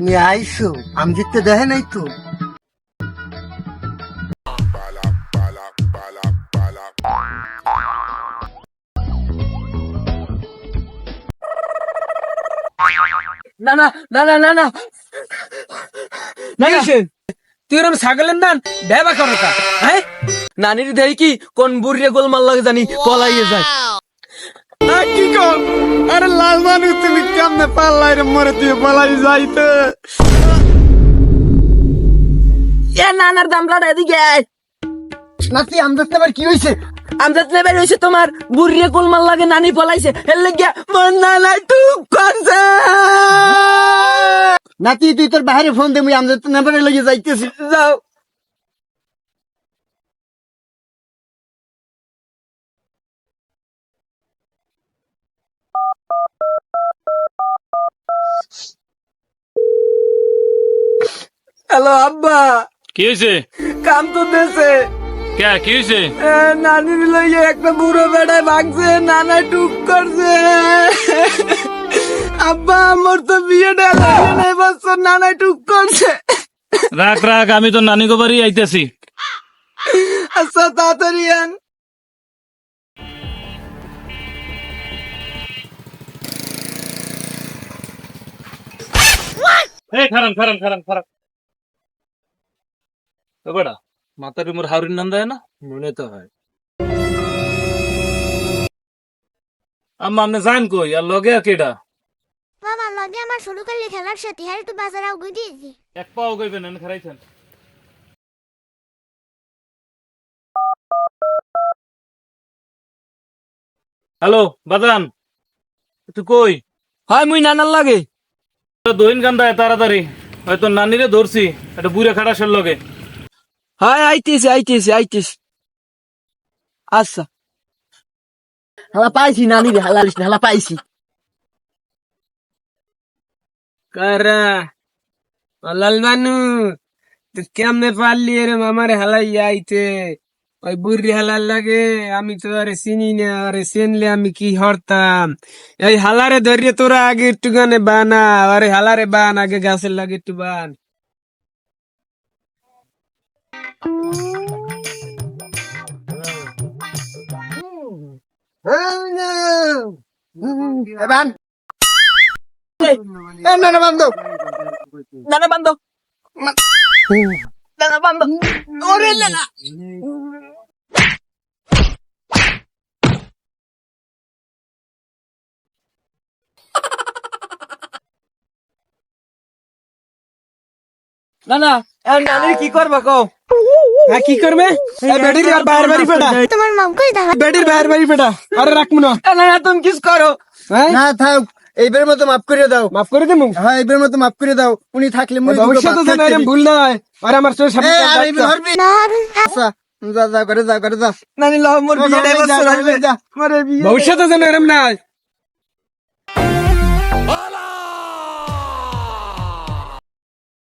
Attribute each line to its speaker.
Speaker 1: তুমি আইসো আমি দেখতে দেখে নাই তো।
Speaker 2: না না না না না না। না। তুই এরম ছাগলের নান ভেবা করো হ্যাঁ? নানির দেই কি কোন বুড়িয়ে গোলমাল লাগে জানি কলাইয়ে যায়।
Speaker 1: কি কর আরে লাল মানুষ তুমি কেমনে পাল্লাই রে মরে? তুই পালাই যাইতে।
Speaker 2: এ নানার দামলাটা এদিকে আয়।
Speaker 1: নাতি কি হয়েছে
Speaker 2: আমজাদ নেবে রয়েছে তোমার বুড়িয়ে গোলমাল লাগে নানি পলাইছে। এর লেগে মন নানা টুক করছে
Speaker 1: নাতি তুই তোর বাইরে ফোন দে মুই আমদার নাম্বারে লগে যাইতেছি।
Speaker 2: যাও। হ্যালো আব্বা।
Speaker 3: কি হয়েছে?
Speaker 2: কাম তো দেছে
Speaker 3: কে কি হয়েছে?
Speaker 2: এ, নানির লইয়ে একটা বুড়ো বেড়ায় ভাগছে নানা টুক করছে। আব্বা আমার তো বিয়েটা লাগে না নানা টুক করছে।
Speaker 3: রাখ রাখ আমি তো নানি বাড়ি আইতেছি।
Speaker 2: আচ্ছা তাড়াতাড়ি আন।
Speaker 3: এই খারান খারান খারান খারান তো বেটা মাথার মোর হাউরির নাম দেয় না? মনে তো হয়। আম্মা আপনি যান কই? আর লগে কেডা?
Speaker 4: বাবা লগে আমার শুরু করলে খেলার সাথে আর একটু বাজারে আগুই দিয়েছি।
Speaker 3: এক পাও কইবেন এনে খারাইছেন। হ্যালো বাদান তুই কই?
Speaker 2: হয় মুই নানার লাগে।
Speaker 3: তাড়াতাড়ি। হয়তো নানিরে ধরছি একটা বুড়ে খাটাসের লগে।
Speaker 2: হয় আইতেছি আইতেছি আইতেছি আচ্ছা।
Speaker 1: হালা পাইছি নানি রে হালা লিস হালা পাইছি।
Speaker 2: কারা? লাল বানু তুই কেমনে পারলি রে মামারে হালাই আইতে? ওই বুড়ি হালার লাগে আমি তো আরে চিনি না আরে চিনলে আমি কি হরতাম? এই হালারে ধরিয়ে তোরা আগে একটু গানে বানা আরে হালারে বান আগে গাছের লাগে একটু বান।
Speaker 1: বান্ধব
Speaker 2: নানা নানা ওরে না না নানির কি করবা কও? হ্যাঁ কি করবে? বেটির আর বাড়ি ফেটা
Speaker 4: তোমার মাম কই দেখা
Speaker 2: বেটির বাইরে বাড়ি ফেটা আরে রাখব না। না না তুমি কিস করো? হ্যাঁ?
Speaker 1: না থাক। এইবার মতো মাফ করে দাও।
Speaker 2: মাফ করে দেবো
Speaker 1: হ্যাঁ এইবার মতো মাফ করে দাও। উনি থাকলে
Speaker 2: ভবিষ্যতে যেন। ভুল না হয় আর আমার সামনে
Speaker 1: আচ্ছা যা যা করে যা করে যা।
Speaker 2: নানি লাভ
Speaker 1: মোর বিয়ে।
Speaker 2: ভবিষ্যতে যেন এরম না হয়